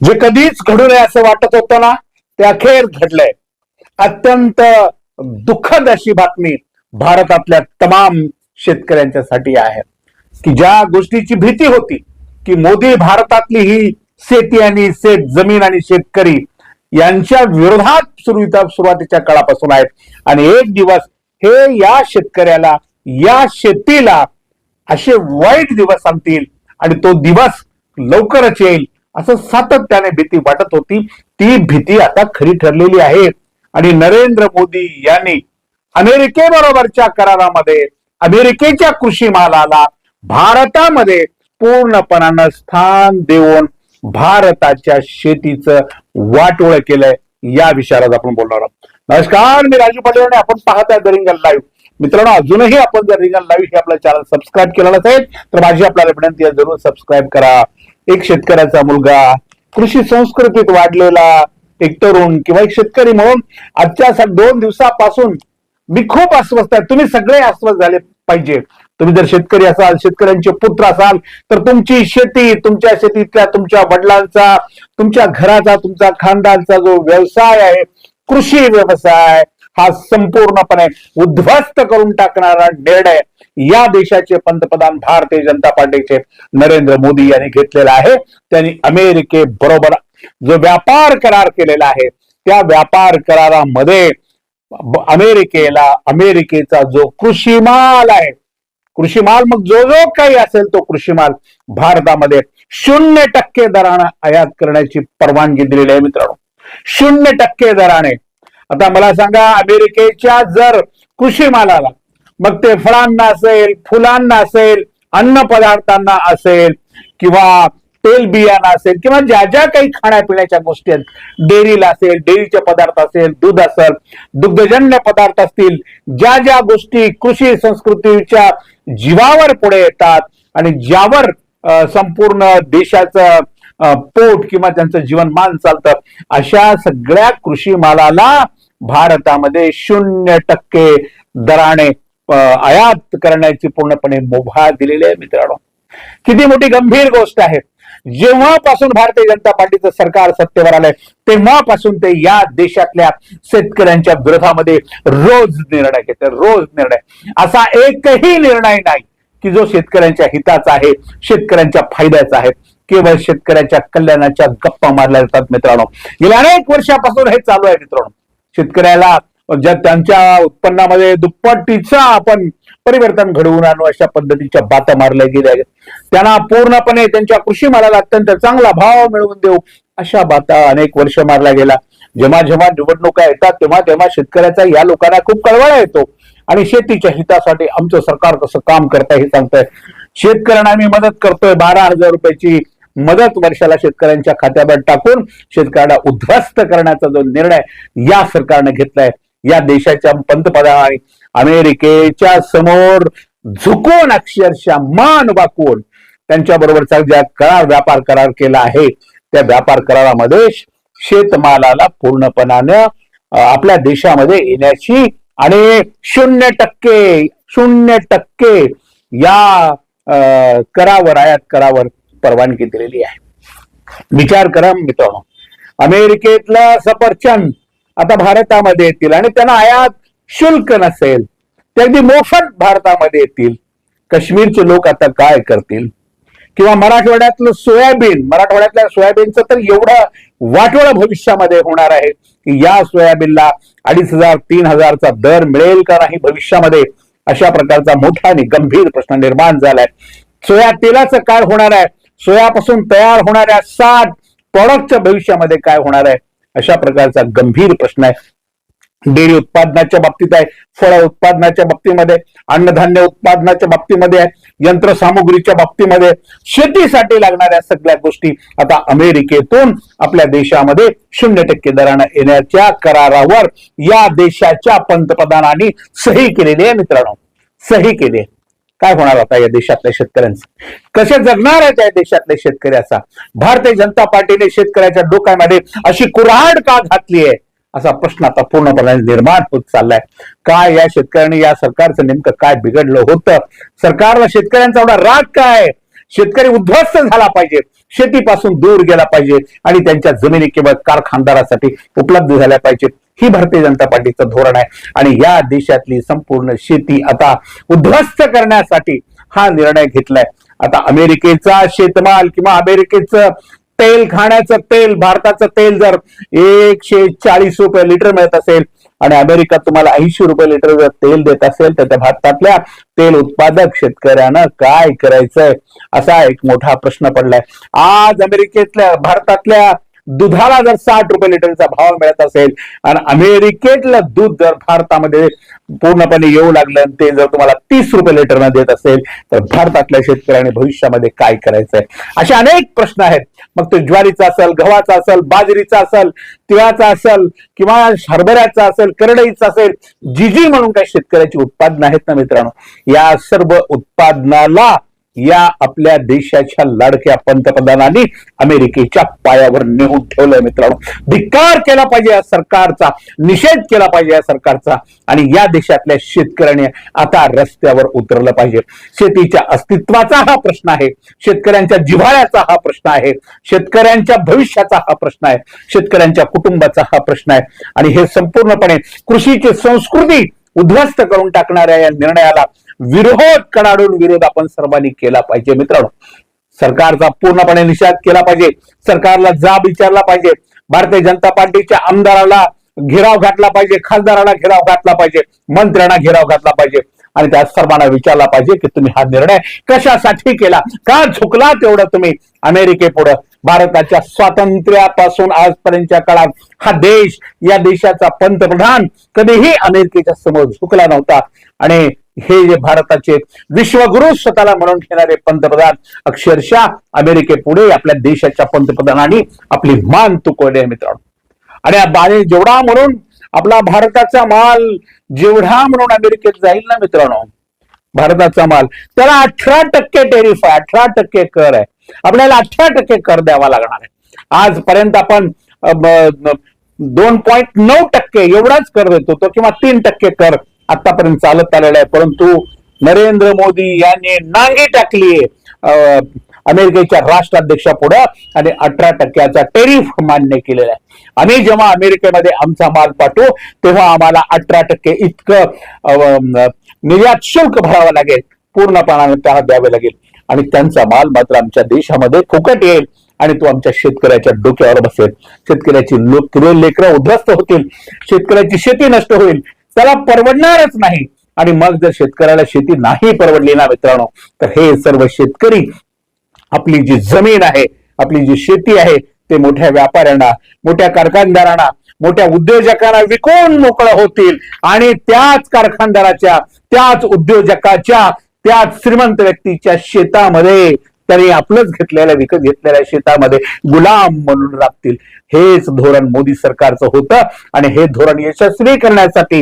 जे कधीच घडू नये असं वाटत होतं ना ते अखेर घडलंय. अत्यंत दुःखद अशी बातमी भारतातल्या तमाम शेतकऱ्यांच्यासाठी आहे. की ज्या गोष्टीची भीती होती की मोदी भारतातली ही शेती आणि शेत जमीन आणि शेतकरी यांच्या विरोधात सुरू सुरुवातीच्या काळापासून आहेत. आणि एक दिवस हे या शेतकऱ्याला या शेतीला असे वाईट दिवस आणतील आणि तो दिवस लवकरच येईल असं सातत्याने भीती वाटत होती. ती भीती आता खरी ठरलेली आहे. आणि नरेंद्र मोदी यांनी अमेरिकेबरोबरच्या करारामध्ये अमेरिकेच्या कृषी मालाला भारतामध्ये पूर्णपणानं स्थान देऊन भारताच्या शेतीचं वाटोळ केलंय. या विषयावर आपण बोलणार आहोत. नमस्कार मी राजू पाटील आणि आपण पाहत आहे द रिंगल लाईव्ह. मित्रांनो अजूनही आपण जर रिंगल लाईव्ह हे आपलं चॅनल सबस्क्राईब केलं नसेल तर माझी आपल्याला विनंती आहे जरूर सबस्क्राईब करा. एक शेतकऱ्याचा मुलगा कृषी संस्कृतीत वाढलेला एक तरुण किंवा एक शेतकरी म्हणून आजच्या दोन दिवसापासून मी खूप अस्वस्थ आहे. तुम्ही सगळे अस्वस्थ झाले पाहिजे. तुम्ही जर शेतकरी असाल शेतकऱ्यांचे पुत्र असाल तर तुमची शेती तुमच्या शेतीतल्या तुमच्या वडिलांचा तुमच्या घराचा तुमचा खानदानचा जो व्यवसाय आहे कृषी व्यवसाय हा संपूर्णपणे उद्ध्वस्त करून टाकणारा निर्णय या देशाचे पंतप्रधान भारतीय जनता पार्टीचे नरेंद्र मोदी यांनी घेतलेला आहे. त्यांनी अमेरिकेबरोबर जो व्यापार करार केलेला आहे त्या व्यापार करारामध्ये अमेरिकेला अमेरिकेचा जो कृषी माल आहे कृषी माल मग जो जो काही असेल तो कृषी माल भारतामध्ये शून्य टक्के दराने आयात करण्याची परवानगी दिलेली आहे मित्रांनो. शून्य टक्के दराने आता मला सांगा अमेरिकेच्या जर कृषी मालाला मग ते फळांना असेल फुलांना असेल अन्न पदार्थांना असेल किंवा तेल बियाणं असेल किंवा ज्या ज्या काही खाण्यापिण्याच्या गोष्टी आहेत डेअरीला असेल डेअरीचे पदार्थ असेल दूध असेल दुग्धजन्य पदार्थ असतील ज्या ज्या गोष्टी कृषी संस्कृतीच्या जीवावर पुढे येतात आणि ज्यावर संपूर्ण देशाचं पोट किंवा त्यांचं जीवनमान चालतं अशा सगळ्या कृषी मालाला भारतामध्ये शून्य टक्के दराने आयात करण्याची पूर्णपणे मुभा दिलेली आहे मित्रांनो. किती मोठी गंभीर गोष्ट आहे. जेव्हापासून भारतीय जनता पार्टीचं सरकार सत्तेवर आलंय तेव्हापासून ते या देशातल्या शेतकऱ्यांच्या विरोधामध्ये रोज निर्णय घेते रोज निर्णय. असा एकही निर्णय नाही की जो शेतकऱ्यांच्या हिताचा आहे शेतकऱ्यांच्या फायद्याचा आहे. केवळ शेतकऱ्याच्या कल्याणाच्या गप्पा मारल्या जातात मित्रांनो. गेल्या अनेक वर्षापासून हे चालू आहे मित्रांनो. शेतकऱ्याला ज्या त्यांच्या उत्पन्नामध्ये दुप्पटीचं आपण परिवर्तन घडवून आणू अशा पद्धतीच्या बाता मारल्या गेल्या. आहेत त्यांना पूर्णपणे त्यांच्या कृषी मालाला अत्यंत चांगला भाव मिळवून देऊ अशा बाता अनेक वर्ष मारल्या गेल्या. जेव्हा जेव्हा निवडणुका येतात तेव्हा तेव्हा शेतकऱ्याचा या लोकांना खूप कळवळा येतो. आणि शेतीच्या हितासाठी आमचं सरकार कसं काम करतंय हे सांगतंय. शेतकऱ्यांना आम्ही मदत करतोय बारा हजार रुपयाची मदत वर्षाला शेतकऱ्यांच्या खात्यावर टाकून शेतकऱ्याला उद्ध्वस्त करण्याचा जो निर्णय या सरकारने घेतलाय या देशाच्या पंतप्रधान अमेरिकेच्या समोर झुकून अक्षरशः मान वाकवून त्यांच्या बरोबरचा ज्या करार व्यापार करार केला आहे त्या व्यापार करारामध्ये शेतमालाला पूर्णपणानं आपल्या देशामध्ये येण्याची आणि शून्य टक्के शून्य टक्के या अं, करावर आयात करावर परवानगी दिलेली आहे. विचार करा मित्रांनो. अमेरिकेतला सफरचंद आता भारतामध्ये येतील आणि त्यांना आयात शुल्क नसेल ते अगदी मोफत भारतामध्ये येतील. काश्मीरचे लोक आता काय करतील? किंवा मराठवाड्यातलं सोयाबीन मराठवाड्यातल्या सोयाबीनचं तर एवढं वाटोळं भविष्यामध्ये होणार आहे की या सोयाबीनला अडीच हजार तीन हजारचा दर मिळेल का नाही भविष्यामध्ये? अशा प्रकारचा मोठा आणि गंभीर प्रश्न निर्माण झालाय. सोया तेलाचं काय होणार आहे? सोयापासून तयार होणाऱ्या सात प्रॉडक्टच्या भविष्यामध्ये काय होणार आहे? अशा प्रकारचा गंभीर प्रश्न आहे. डेअरी उत्पादनाच्या बाबतीत आहे फळ उत्पादनाच्या बाबतीमध्ये अन्नधान्य उत्पादनाच्या बाबतीमध्ये आहे यंत्रसामुग्रीच्या बाबतीमध्ये शेतीसाठी लागणाऱ्या सगळ्या गोष्टी आता अमेरिकेतून आपल्या देशामध्ये शून्य टक्के दरानं येण्याच्या करारावर या देशाच्या पंतप्रधानांनी सही केलेली आहे मित्रांनो. सही केली आहे. काय होणार आता या देशातल्या शेतकऱ्यांचं? कसे जगणार आहेत या देशातले शेतकरी असा? भारतीय जनता पार्टीने शेतकऱ्याच्या डोक्यामध्ये अशी कुऱ्हाड का घातली आहे? असा प्रश्न आता पूर्णपणे निर्माण होत चाललाय. काय या शेतकऱ्यांनी या सरकारचं नेमकं काय बिघडलं होतं? सरकारला शेतकऱ्यांचा एवढा राग काय? शेतकरी उद्ध्वस्त झाला पाहिजे. शेतीपासून दूर गेला पाहिजे. आणि त्यांच्या जमिनी केवळ कारखानदारासाठी उपलब्ध झाल्या पाहिजेत. ही भारतीय जनता पार्टीचं धोरण आहे. आणि या देशातली संपूर्ण शेती आता उद्ध्वस्त करण्यासाठी हा निर्णय घेतलाय. आता अमेरिकेचा शेतमाल किंवा अमेरिकेचं तेल खाण्याचं तेल भारताचं तेल जर एकशे चाळीस रुपये लिटर मिळत असेल आणि अमेरिका तुम्हाला ऐंशी रुपये लिटर जर तेल देत असेल तर त्या भारतातल्या तेल उत्पादक शेतकऱ्यानं काय करायचंय? असा एक मोठा प्रश्न पडलाय. आज अमेरिकेतल्या भारतातल्या दुधाला जर साठ रुपये लिटरचा भाव मिळत असेल आणि अमेरिकेतलं दूध जर भारतामध्ये पूर्णपणे येऊ लागलं आणि ते जर तुम्हाला तीस रुपये लिटरनं देत असेल तर भारतातल्या शेतकऱ्याने भविष्यामध्ये काय करायचंय? असे अनेक प्रश्न आहेत. मग तो ज्वारीचा असेल गव्हाचा असेल बाजरीचा असेल तिळाचा असेल किंवा हरभऱ्याचा असेल करडईचा असेल जी जी म्हणून काही शेतकऱ्याची उत्पादनं आहेत ना मित्रांनो? या सर्व उत्पादनाला या आपल्या देशाच्या लाडक्या पंतप्रधानांनी अमेरिकेच्या पायावर नेऊन ठेवलंय मित्रांनो. धिक्कार केला पाहिजे या सरकारचा निषेध केला पाहिजे या सरकारचा आणि या देशातल्या शेतकऱ्याने आता रस्त्यावर उतरलं पाहिजे. शेतीच्या अस्तित्वाचा हा प्रश्न आहे शेतकऱ्यांच्या जिव्हाळ्याचा हा प्रश्न आहे शेतकऱ्यांच्या भविष्याचा हा प्रश्न आहे शेतकऱ्यांच्या कुटुंबाचा हा प्रश्न आहे. आणि हे संपूर्णपणे कृषीची संस्कृती उद्ध्वस्त करून टाकणाऱ्या या निर्णयाला विरोध कडाडून विरोध आपण सर्वांनी केला पाहिजे मित्रांनो. सरकारचा पूर्णपणे निषेध केला पाहिजे. सरकारला जाब विचारला पाहिजे. भारतीय जनता पार्टीच्या आमदाराला घेराव घातला पाहिजे. खासदाराला घेराव घातला पाहिजे. मंत्र्यांना घेराव घातला पाहिजे. आणि त्या सर्वांना विचारला पाहिजे की तुम्ही हा निर्णय कशासाठी केला? का झुकला तेवढं तुम्ही? अमेरिकेपुढं भारताच्या स्वातंत्र्यापासून आजपर्यंतच्या काळात हा देश या देशाचा पंतप्रधान कधीही अमेरिकेच्या समोर झुकला नव्हता. आणि हे जे भारताचे विश्वगुरु स्वतःला म्हणून घेणारे पंतप्रधान अक्षरशः अमेरिकेपुढे आपल्या देशाच्या पंतप्रधानांनी आपली मान तुकवली आहे मित्रांनो. आणि बाने जेवढा म्हणून आपला भारताचा माल जेवढा म्हणून अमेरिकेत जाईल ना मित्रांनो भारताचा माल त्याला अठरा टक्के टेरिफ आहे अठरा टक्के कर आहे. आपल्याला अठरा टक्के कर द्यावा लागणार आहे. आजपर्यंत आपण दोन पॉईंट नऊ टक्के एवढाच कर देत होतो किंवा तीन टक्के कर आतापर्यंत चालत आलेला आहे. परंतु नरेंद्र मोदी यांनी नांगी टाकली अमेरिकेच्या राष्ट्राध्यक्षापुढे आणि अठरा टक्क्याचा टेरिफ मान्य केलेला आहे. आम्ही जेव्हा अमेरिकेमध्ये आमचा माल पाठवू तेव्हा आम्हाला अठरा टक्के इतकं निर्यात शुल्क भरावं लागेल. पूर्णपणाने त्याला द्यावे लागेल. आणि त्यांचा माल मात्र आमच्या देशामध्ये फुकट येईल आणि तो आमच्या शेतकऱ्याच्या डोक्यावर बसेल. शेतकऱ्याची लोक लेकरं उद्ध्वस्त होतील. शेतकऱ्याची शेती नष्ट होईल. त्याला परवडणारच नाही. आणि मग जर शेतकऱ्याला शेती नाही परवडली ना मित्रांनो तर हे सर्व शेतकरी आपली जी जमीन आहे आपली जी शेती आहे ते मोठ्या व्यापाऱ्यांना मोठ्या कारखानदारांना मोठ्या उद्योजकांना विकून मोकळं होतील. आणि त्याच कारखानदाराच्या त्याच उद्योजकाच्या त्याच श्रीमंत व्यक्तीच्या शेतामध्ये त्यांनी आपलंच घेतलेल्या विकत घेतलेल्या शेतामध्ये गुलाम म्हणून राबतील. हेच धोरण मोदी सरकारचं होतं आणि हे धोरण यशस्वी करण्यासाठी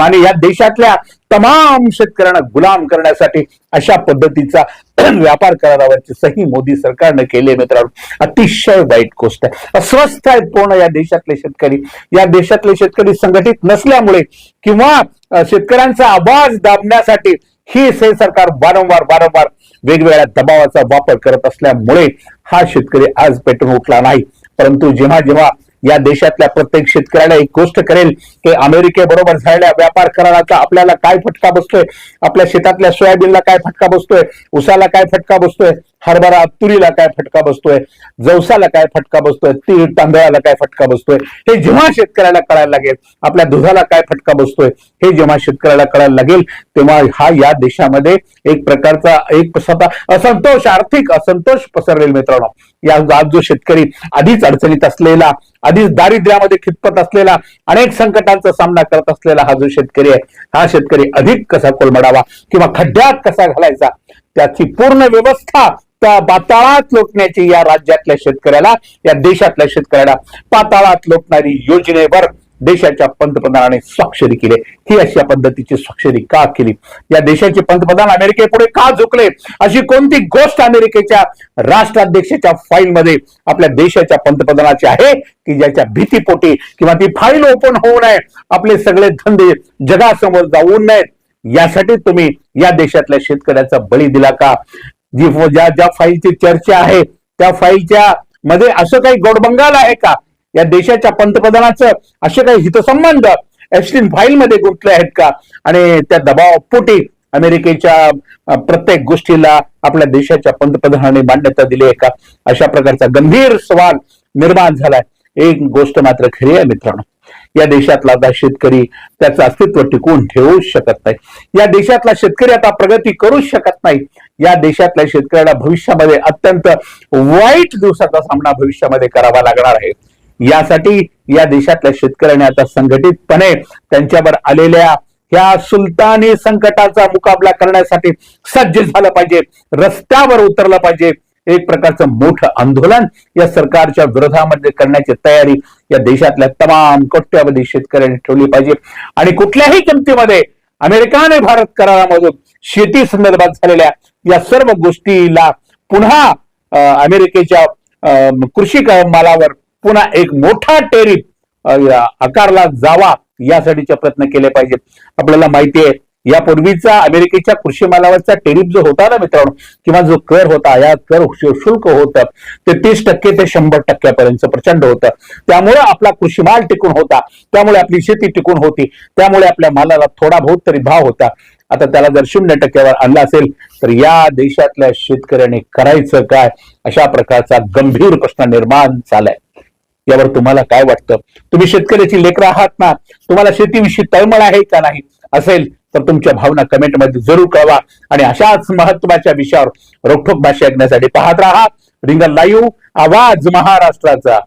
आणि या देशातल्या तमाम शेतकऱ्यांना गुलाम करण्यासाठी अशा पद्धतीचा व्यापार करारावरची सही मोदी सरकारने केली मित्रांनो. अतिशय वाईट गोष्ट आहे. अस्वस्थ आहेत पूर्ण या देशातले शेतकरी. या देशातले शेतकरी संघटित नसल्यामुळे किंवा शेतकऱ्यांचा आवाज दाबण्यासाठी ही हे सरकार वारंवार वारंवार वेगवेगळ्या दबावाचा वापर करत असल्यामुळे हा शेतकरी आज पेटून उठला नाही. परंतु जेव्हा जेव्हा या देशातल्या प्रत्येक शेतकऱ्याला एक गोष्ट करेल की अमेरिकेबरोबर झालेल्या व्यापार कराराचा आपल्याला काय फटका बसतोय? आपल्या शेतातल्या सोयाबीनला काय फटका बसतोय? उसाला काय फटका बसतोय? हरभरा तुरीला काय फटका बसतोय जवसाला काय फटका बसतोय तीळ तांदळाला काय फटका बसतोय हे जेव्हा शेतकऱ्याला कळायला लागेल आपल्या दुधाला काय फटका बसतोय हे जेव्हा शेतकऱ्याला कळायला लागेल तेव्हा हा या देशामध्ये एक प्रकारचा एक स्वतः असंतोष आर्थिक असंतोष पसरलेल मित्रांनो. या आज जो शेतकरी आधीच अडचणीत असलेला आधीच दारिद्र्यामध्ये खितपत असलेला अनेक संकटांचा सामना करत असलेला हा जो शेतकरी आहे हा शेतकरी अधिक कसा कोलमडावा किंवा खड्ड्यात कसा घालायचा त्याची पूर्ण व्यवस्था पाताळात लोटण्याची या राज्यातल्या शेतकऱ्याला या देशातल्या शेतकऱ्याला पाताळात लोटणारी योजनेवर देशाच्या पंतप्रधानाने स्वाक्षरी केली. ही अशा पद्धतीची स्वाक्षरी का केली? या देशाचे पंतप्रधान अमेरिकेपुढे का झुकले? अशी कोणती गोष्ट अमेरिकेच्या राष्ट्राध्यक्षाच्या फाईलमध्ये आपल्या देशाच्या पंतप्रधानाची आहे? की ज्याच्या भीतीपोटी किंवा ती फाईल ओपन होऊ नये आपले सगळे धंदे जगासमोर जाऊ नयेत? यासाठी तुम्ही या देशातल्या शेतकऱ्याचा बळी दिला का? जी ज्या ज्या फाईलची चर्चा आहे त्या फाईलच्या मध्ये असं काही गोडबंगाल आहे का? या देशाच्या पंतप्रधानाचं असे काही हितसंबंध एफस्टीन फाईल मध्ये गुंतले आहेत का? आणि त्या दबावापोटी अमेरिकेच्या प्रत्येक गोष्टीला आपल्या देशाच्या पंतप्रधानाने मान्यता दिली आहे का? अशा प्रकारचा गंभीर सवाल निर्माण झालाय. एक गोष्ट मात्र खरी आहे मित्रांनो. या देशातला आता शेतकरी त्याचं अस्तित्व टिकवून ठेवू शकत नाही. या देशातला शेतकरी आता प्रगती करू शकत नाही. या देशातल्या शेतकऱ्याला भविष्यामध्ये अत्यंत वाईट दिवसाचा सामना भविष्यामध्ये करावा लागणार आहे. यासाठी या देशातल्या शेतकऱ्यांनी आता संघटितपणे त्यांच्यावर आलेल्या या सुलतानी संकटाचा मुकाबला करण्यासाठी सज्ज झालं पाहिजे. रस्त्यावर उतरलं पाहिजे. एक प्रकारचं मोठं आंदोलन या सरकारच्या विरोधामध्ये करण्याची तयारी या देशातल्या तमाम कोट्यावधी शेतकऱ्यांनी ठेवली पाहिजे. आणि कुठल्याही किमतीमध्ये अमेरिका आणि भारत करारामधून शेती संदर्भात झालेल्या या सर्व गोष्टीला पुन्हा अं, अमेरिकेच्या अं, कृषी मालावर पुन्हा एक मोठा टेरिफ आकारला जावा यासाठीचे प्रयत्न केले पाहिजेत. आपल्याला माहिती आहे यापूर्वीचा अमेरिकेच्या कृषी मालावरचा टेरिफ जो होता ना मित्रांनो किंवा जो कर होता या कर शुल्क होतं ते तीस टक्के ते शंभर टक्क्यापर्यंत प्रचंड होतं. त्यामुळे आपला कृषी माल टिकून होता त्यामुळे आपली शेती टिकून होती त्यामुळे आपल्या मालाला थोडा बहुत तरी भाव होता. आता त्याला जर शून्य टक्क्यावर आणला असेल तर या देशातल्या शेतकऱ्याने करायचं काय अशा प्रकारचा गंभीर प्रश्न निर्माण झालाय. यावर तुम्हाला काय वाटतं? तुम्ही शेतकऱ्याची लेकरं आहात ना तुम्हाला शेतीविषयी तळमळ आहे का नाही? असेल तर तुमच्या भावना कमेंटमध्ये जरूर कळवा. आणि अशाच महत्त्वाच्या विषयावर रोखोक भाषा ऐकण्यासाठी पाहत राहा. रिंगल लाईव्ह. आवाज महाराष्ट्राचा.